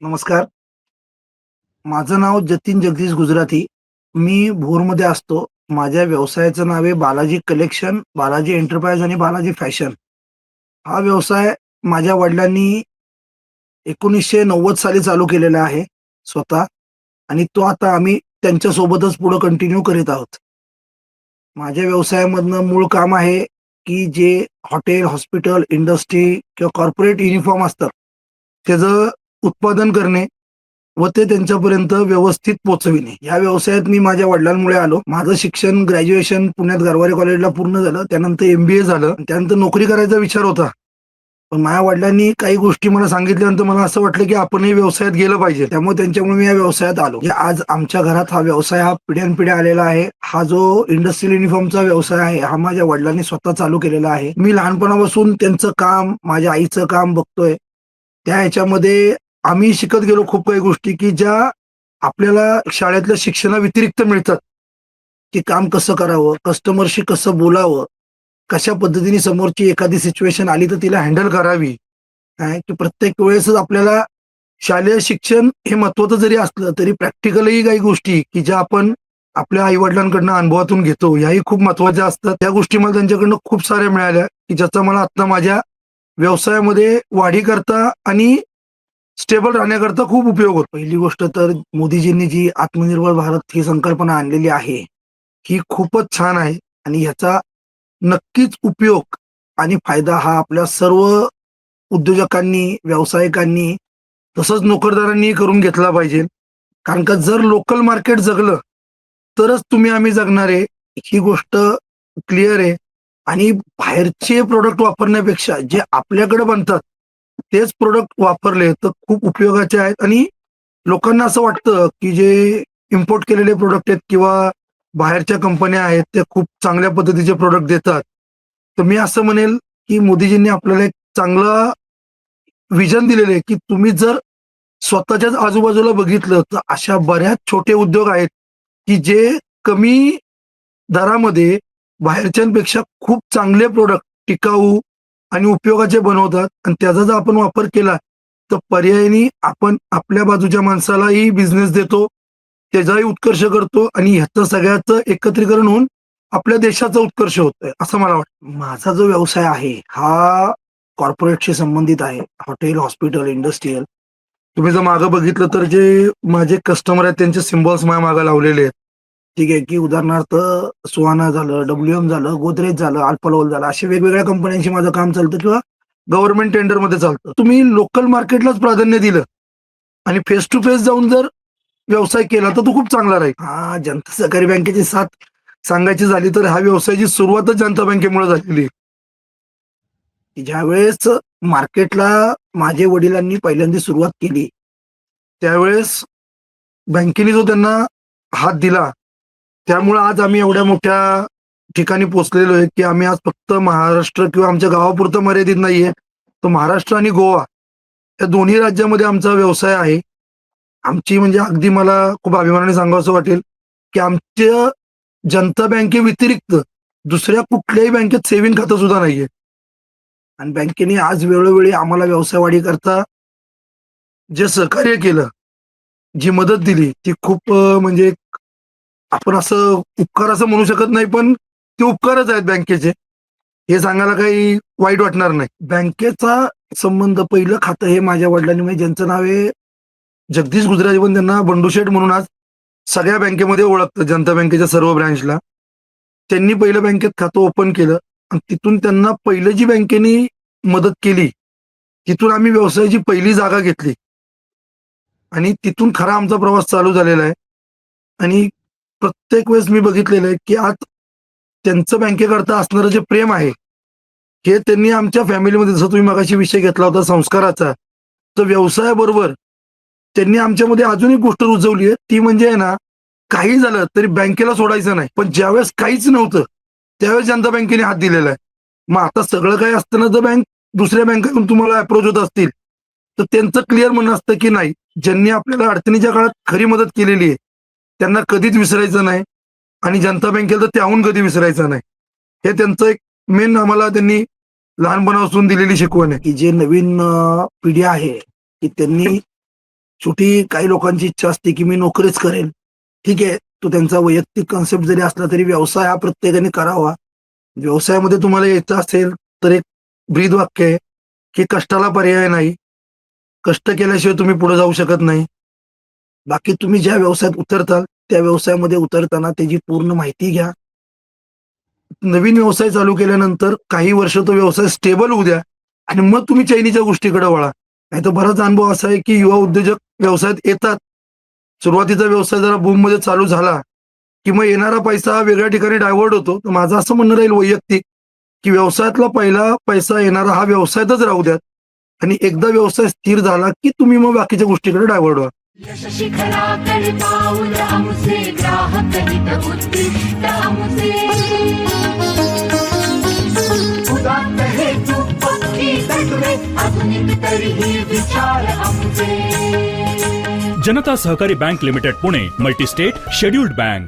नमस्कार. माझं नाव जतीन जगदीश गुजराती. मी भोरमध्ये असतो. माझ्या व्यवसायाचं नाव आहे बालाजी कलेक्शन बालाजी एंटरप्राइज आणि बालाजी फॅशन हा व्यवसाय माझ्या वडिलांनी एकोणीसशे नव्वद साली चालू केलेला आहे स्वतः. आणि तो आता आम्ही त्यांच्यासोबतच पुढं कंटिन्यू करीत आहोत. माझ्या व्यवसायामधनं मूळ काम आहे की जे हॉटेल हॉस्पिटल इंडस्ट्री किंवा कॉर्पोरेट युनिफॉर्म असतात त्याचं उत्पादन करणे व ते त्यांच्यापर्यंत व्यवस्थित पोहोचविणे या व्यवसायात मी माझ्या वडिलांमुळे आलो. माझं शिक्षण ग्रॅज्युएशन पुण्यात गरवारे कॉलेजला पूर्ण झालं. त्यानंतर एमबीए झालं. त्यानंतर नोकरी करायचा विचार होता. पण माझ्या वडिलांनी काही गोष्टी मला सांगितल्यानंतर मला असं वाटलं की आपणही व्यवसायात गेलं पाहिजे. त्यामुळे त्यांच्यामुळे मी या व्यवसायात आलो. की आज आमच्या घरात हा व्यवसाय हा पिढ्यानपिढ्या आलेला आहे. हा जो इंडस्ट्रियल युनिफॉर्मचा व्यवसाय आहे हा माझ्या वडिलांनी स्वतः चालू केलेला आहे. मी लहानपणापासून त्यांचं काम माझ्या आईचं काम बघतोय. त्या ह्याच्यामध्ये आम्ही शिकत गेलो खूप काही गोष्टी की ज्या आपल्याला शाळेतल्या शिक्षणाव्यतिरिक्त मिळतात. की काम कसं करावं कस्टमरशी कसं बोलावं कशा पद्धतीने समोरची एखादी सिच्युएशन आली तर तिला हँडल करावी काय की प्रत्येक वेळेसच आपल्याला शालेय शिक्षण हे महत्वाचं जरी असलं तरी प्रॅक्टिकलही काही गोष्टी की ज्या आपण आपल्या आई वडिलांकडनं अनुभवातून घेतो ह्याही खूप महत्त्वाच्या असतात. त्या गोष्टी मला त्यांच्याकडनं खूप साऱ्या मिळाल्या की ज्याचा मला आता माझ्या व्यवसायामध्ये वाढीकरता आणि स्टेबल राहण्याकरता खूप उपयोग होतो. पहिली गोष्ट तर मोदीजींनी जी आत्मनिर्भर भारत ही संकल्पना आणलेली आहे ही खूपच छान आहे आणि ह्याचा नक्कीच उपयोग आणि फायदा हा आपल्या सर्व उद्योजकांनी व्यावसायिकांनी तसंच नोकरदारांनी करून घेतला पाहिजे. कारण का जर लोकल मार्केट जगलं तरच तुम्ही आम्ही जगणार आहे ही गोष्ट क्लिअर आहे. आणि बाहेरचे प्रोडक्ट वापरण्यापेक्षा जे आपल्याकडे बनतात तेच प्रोडक्ट वापरले तर खूप उपयोगाचे आहेत. आणि लोकांना असं वाटतं की जे इम्पोर्ट केलेले प्रोडक्ट आहेत किंवा बाहेरच्या कंपन्या आहेत त्या खूप चांगल्या पद्धतीचे प्रोडक्ट देतात. तर मी असं म्हणेल की मोदीजींनी आपल्याला एक चांगलं विजन दिलेलं आहे की तुम्ही जर स्वतःच्याच आजूबाजूला बघितलं तर अशा बऱ्याच छोटे उद्योग आहेत की जे कमी दरामध्ये बाहेरच्यांपेक्षा खूप चांगले प्रोडक्ट टिकाऊ आणि उपयोगाचे बनवतात आणि त्याचा जर आपण वापर केला तर पर्यायाने आपण आपल्या बाजूच्या माणसालाही बिझनेस देतो त्याचाही उत्कर्ष करतो आणि ह्याचं सगळ्याचं एकत्रीकरण होऊन आपल्या देशाचा उत्कर्ष होतोय असं मला वाटतं. माझा जो व्यवसाय आहे हा कॉर्पोरेटशी संबंधित आहे. हॉटेल हॉस्पिटल इंडस्ट्रीयल तुम्ही जर मागं बघितलं तर जे माझे कस्टमर आहेत त्यांचे सिम्बॉल्स माझ्या मागं लावलेले आहेत. ठीक आहे की उदाहरणार्थ सुहाना झालं डब्ल्यू एम झालं गोदरेज झालं अल्फालोल झालं अशा वेगवेगळ्या कंपन्यांशी माझं काम चालतं किंवा गव्हर्नमेंट टेंडरमध्ये चालतं तुम्ही लोकल मार्केटलाच प्राधान्य दिलं आणि फेस टू फेस जाऊन जर व्यवसाय केला तर तो खूप चांगला राहील हा जनता सहकारी बँकेची साथ सांगायची झाली तर हा व्यवसायाची सुरुवातच जनता बँकेमुळे झालेली आहे. ज्यावेळेस मार्केटला माझे वडिलांनी पहिल्यांदा सुरुवात केली त्यावेळेस बँकेने जो त्यांना हात दिला त्यामुळे आज आम्ही एवढ्या मोठ्या ठिकाणी पोहोचलेलो आहे की आम्ही आज फक्त महाराष्ट्र किंवा आमच्या गावापुरतं मर्यादित नाहीये. तर महाराष्ट्र आणि गोवा या दोन्ही राज्यामध्ये आमचा व्यवसाय आहे. आमची म्हणजे अगदी मला खूप अभिमानाने सांगावं वाटेल की आमच्या जनता बँके व्यतिरिक्त दुसऱ्या कुठल्याही बँकेत सेव्हिंग खातं सुद्धा नाहीये. आणि बँकेने आज वेळोवेळी आम्हाला व्यवसाय वाढी करता जे सहकार्य केलं जी मदत दिली ती खूप म्हणजे आपण असं उपकार असं म्हणू शकत नाही पण ते उपकारच आहेत बँकेचे. हे सांगायला काही वाईट वाटणार नाही. बँकेचा संबंध पहिलं खातं हे माझ्या वडिलांनी म्हणजे ज्यांचं नाव आहे जगदीश गुजराती पण त्यांना बंडूशेठ म्हणून आज सगळ्या बँकेमध्ये ओळखतं जनता बँकेच्या सर्व ब्रँचला. त्यांनी पहिलं बँकेत खातं ओपन केलं आणि तिथून त्यांना पहिलं जी बँकेने मदत केली तिथून आम्ही व्यवसायाची पहिली जागा घेतली. आणि तिथून खरा आमचा प्रवास चालू झालेला आहे. आणि प्रत्येक वेळेस मी बघितलेलं आहे की आज त्यांचं बँकेकरता असणारं जे प्रेम आहे हे त्यांनी आमच्या फॅमिलीमध्ये जसं तुम्ही मगाशी विषय घेतला होता संस्काराचा तर व्यवसायाबरोबर त्यांनी आमच्यामध्ये अजून एक गोष्ट रुजवली आहे. ती म्हणजे आहे ना काही झालं तरी बँकेला सोडायचं नाही. पण ज्यावेळेस काहीच नव्हतं त्यावेळेस जनता बँकेने हात दिलेला आहे. मग आता सगळं काही असताना जर बँक दुसऱ्या बँकेतून तुम्हाला अप्रोच होत असतील तर त्यांचं क्लिअर म्हणणं असतं की नाही ज्यांनी आपल्याला अडचणीच्या काळात खरी मदत केलेली आहे त्यांना कधीच विसरायचं नाही. आणि जनता बँकेला तर त्याहून कधी विसरायचं नाही. हे त्यांचं एक मेन आम्हाला त्यांनी लहानपणापासून दिलेली शिकवण आहे. की जे नवीन पिढी आहे की त्यांनी छोटी काही लोकांची इच्छा असते की मी नोकरीच करेन. ठीक आहे तो त्यांचा वैयक्तिक कन्सेप्ट जरी असला तरी व्यवसाय हा प्रत्येकाने करावा. व्यवसायामध्ये तुम्हाला यायचं असेल तर एक ब्रीद वाक्य आहे की कष्टाला पर्याय नाही. कष्ट केल्याशिवाय तुम्ही पुढे जाऊ शकत नाही. बाकी तुम्ही ज्या व्यवसायात उतरताल त्या व्यवसायामध्ये उतरताना त्याची पूर्ण माहिती घ्या. नवीन व्यवसाय चालू केल्यानंतर काही वर्ष तो व्यवसाय स्टेबल होऊ द्या आणि मग तुम्ही चैनीच्या गोष्टीकडे वळा. नाही तर बराच अनुभव असा आहे की युवा उद्योजक व्यवसायात येतात. सुरुवातीचा व्यवसाय जरा बूममध्ये चालू झाला की मग येणारा पैसा वेगळ्या ठिकाणी डायव्हर्ट होतो. तर माझं असं म्हणणं राहील वैयक्तिक की व्यवसायातला पहिला पैसा येणारा हा व्यवसायातच राहू द्यात. आणि एकदा व्यवसाय स्थिर झाला की तुम्ही मग बाकीच्या गोष्टीकडे डायव्हर्ट व्हा. Janata Sahakari bank limited Pune multi state scheduled bank